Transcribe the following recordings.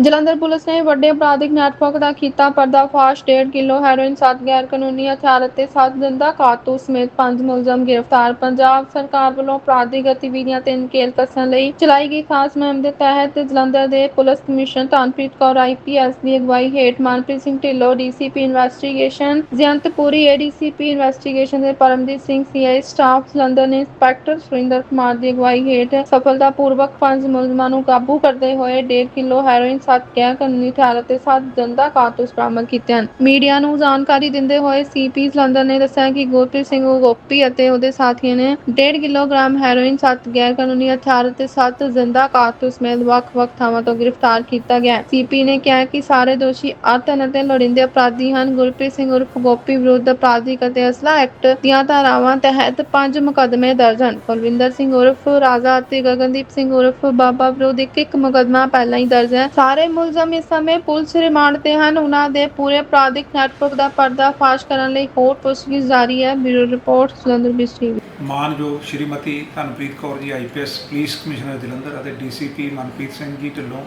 Jalandhar police ਨੇ ਵੱਡੇ ਅਪਰਾਧਿਕ ਨੈਟਵਰਕ ਦਾ ਕੀਤਾ ਪਰਦਾਫਾਸ਼। 1.5 ਕਿਲੋ ਹੈਰੋਇਨ 7 ਗੈਰ ਕਾਨੂੰਨੀ ਹਥਿਆਰ ਅਤੇ 7 ਜਿੰਦਾ ਕਾਰਤੂਸ ਸਮੇਤ 5 ਮੁਲਜ਼ਮ ਗ੍ਰਿਫਤਾਰ। ਪੰਜਾਬ ਸਰਕਾਰ ਵੱਲੋਂ ਅਪਰਾਧਿਕ ਗਤੀਵਿਧੀਆਂ ਤੇ ਨਕੇਲ ਕੱਸਣ ਲਈ ਚਲਾਈ ਗਈ ਖਾਸ ਮੁਹਿੰਮ ਦੇ ਤਹਿਤ ਜਲੰਧਰ ਦੇ police commissioner Dhanpreet Kaur IPS ਦੀ ਅਗਵਾਈ ਹੇਠ Manpreet Singh Dhillon DCP investigation, Jayantpuri ADCP investigation ਦੇ ਪਰਮਜੀਤ ਸਿੰਘ ਸੀਆਈ ਸਟਾਫ, ਜਲੰਧਰ ਨੇ ਇੰਸਪੈਕਟਰ ਸੁਰਿੰਦਰ ਕੁਮਾਰ ਦੀ ਅਗਵਾਈ ਹੇਠ ਸਫਲਤਾਪੂਰਵਕ ਪੰਜ ਮੁਲਜ਼ਮਾਂ ਨੂੰ ਕਾਬੂ ਕਰਦੇ ਹੋਏ 1.5 ਕਿਲੋ ਹੈਰੋਇਨ 7 ਗੈਰ ਕਾਨੂੰਨੀ ਹਥਿਆਰ ਅਤੇ 7 ਜੰਦਾ ਕਾਰਤੂਸ ਬਰਾਮਦ ਕੀਤੇ ਹਨ। ਮੀਡੀਆ ਨੂੰ ਜਾਣਕਾਰੀ ਦਿੰਦੇ ਹੋਏ ਸੀਪੀ ਜਲੰਧਰ ਨੇ ਦੱਸਿਆ ਕਿ ਗੁਰਪ੍ਰੀਤ ਸਿੰਘ ਗੋਪੀ ਅਤੇ ਉਹਦੇ ਸਾਥੀਆਂ ਨੇ 1.5 ਕਿਲੋਗ੍ਰਾਮ ਹੈਰੋਇਨ 7 ਗੈਰ ਕਾਨੂੰਨੀ ਹਥਿਆਰ ਅਤੇ 7 ਜ਼ਿੰਦਾ ਕਾਰਤੂਸ ਸਮੇਤ ਵੱਖ-ਵੱਖ ਥਾਵਾਂ ਤੋਂ ਗ੍ਰਿਫਤਾਰ ਕੀਤਾ ਗਿਆ ਸੀਪੀ ਨੇ ਕਿਹਾ ਕਿ ਸਾਰੇ ਦੋਸ਼ੀ ਆਤਨ ਅਤੇ ਲੋੜੀਂਦੇ ਅਪਰਾਧੀ ਹਨ। ਗੁਰਪ੍ਰੀਤ ਸਿੰਘ ਉਰਫ ਗੋਪੀ ਵਿਰੁੱਧ ਅਪਰਾਧਿਕ ਅਤੇ ਅਸਲਾ ਐਕਟ ਦੀਆਂ ਧਾਰਾਵਾਂ ਤਹਿਤ ਪੰਜ ਮੁਕੱਦਮੇ ਦਰਜ ਹਨ। ਕੁਲਵਿੰਦਰ ਸਿੰਘ ਉਰਫ, ਰਾਜਾ ਅਤੇ ਗਗਨਦੀਪ ਸਿੰਘ ਉਰਫ ਬਾਬਾ ਵਿਰੁੱਧ ਇੱਕ ਇੱਕ ਮੁਕੱਦਮਾ ਪਹਿਲਾਂ ਹੀ ਦਰਜ ਹੈ। ਸਾਰੇ ਮੁਲਜ਼ਮ ਇਸ ਸਮੇਂ ਪੁਲਿਸ ਰਿਮਾਂਡ ਤੇ ਹਨ। ਉਹਨਾਂ ਦੇ ਪੂਰੇ ਅਪਰਾਧਿਕ ਨੈਟਵਰਕ ਦਾ ਪਰਦਾਫਾਸ਼ ਕਰਨ ਲਈ ਹੋਰ ਪੁੱਛਗਿੱਛ ਜਾਰੀ ਹੈ। ਬਿਊਰੋ ਰਿਪੋਰਟ, ਜਲੰਧਰ ਬਿਸ ਮਾਨਯੋਗ Shrimati Dhanpreet Kaur ji IPS police commissioner Jalandhar ਅਤੇ ਡੀਸੀਪੀ ਮਨਪ੍ਰੀਤ ਸਿੰਘ ਜੀ ਢਿੱਲੋਂ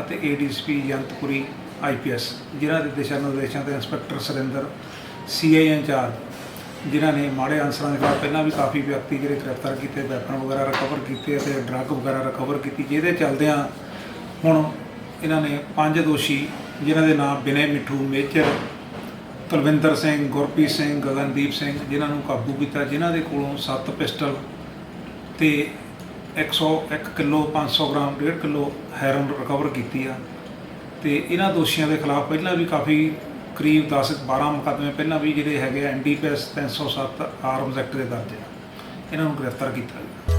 ਅਤੇ ਏਡੀਸੀਪੀ ਜੰਤਪੁਰੀ ਆਈਪੀਐਸ ਜਿਨ੍ਹਾਂ ਦੇ ਦਿਸ਼ਾ ਨਿਰਦੇਸ਼ਾਂ ਤੇ ਇੰਸਪੈਕਟਰ ਸੁਰਿੰਦਰ ਸੀਆਈ ਇੰਚਾਰਜ, ਜਿਨ੍ਹਾਂ ਨੇ ਮਾੜੇ ਅਨਸਰਾਂ ਦੇ ਖਿਲਾਫ ਪਹਿਲਾਂ ਵੀ ਕਾਫੀ ਵਿਅਕਤੀ ਜਿਹੜੇ ਗ੍ਰਿਫਤਾਰ ਕੀਤੇ, ਵੈਪਨ ਵਗੈਰਾ ਰਿਕਵਰ ਕੀਤੇ ਅਤੇ ਡਰੱਗ ਵਗੈਰਾ ਰਿਕਵਰ ਕੀਤੀ, ਜਿਹਦੇ ਚੱਲਦਿਆਂ ਹੁਣ ਇਹਨਾਂ ਨੇ ਪੰਜ ਦੋਸ਼ੀ ਜਿਨ੍ਹਾਂ ਦੇ ਨਾਮ ਬਿਨੇ ਮਿੱਠੂ, ਮੇਜਰ ਕੁਲਵਿੰਦਰ ਸਿੰਘ, ਗੁਰਪ੍ਰੀਤ ਸਿੰਘ, ਗਗਨਦੀਪ ਸਿੰਘ ਜਿਨ੍ਹਾਂ ਨੂੰ ਕਾਬੂ ਕੀਤਾ, ਜਿਨ੍ਹਾਂ ਦੇ ਕੋਲੋਂ 7 ਪਿਸਟਲ ਤੇ 101 kilo 500 gram 1.5 kilo heroin recover ਕੀਤੀ ਆ। ਤੇ ਇਹਨਾਂ ਦੋਸ਼ੀਆਂ ਦੇ ਖਿਲਾਫ ਪਹਿਲਾਂ ਵੀ ਕਾਫੀ ਕਰੀਬ 10 12 ਮੁਕੱਦਮੇ ਪਹਿਲਾਂ ਵੀ ਜਿਹੜੇ ਹੈਗੇ ਐਨਡੀਪੀਐਸ 307 ਆਰਮਸ ਐਕਟ ਦੇ ਦਰਜ ਆ ਇਹਨਾਂ ਨੂੰ ਗ੍ਰਿਫਤਾਰ ਕੀਤਾ ਗਿਆ।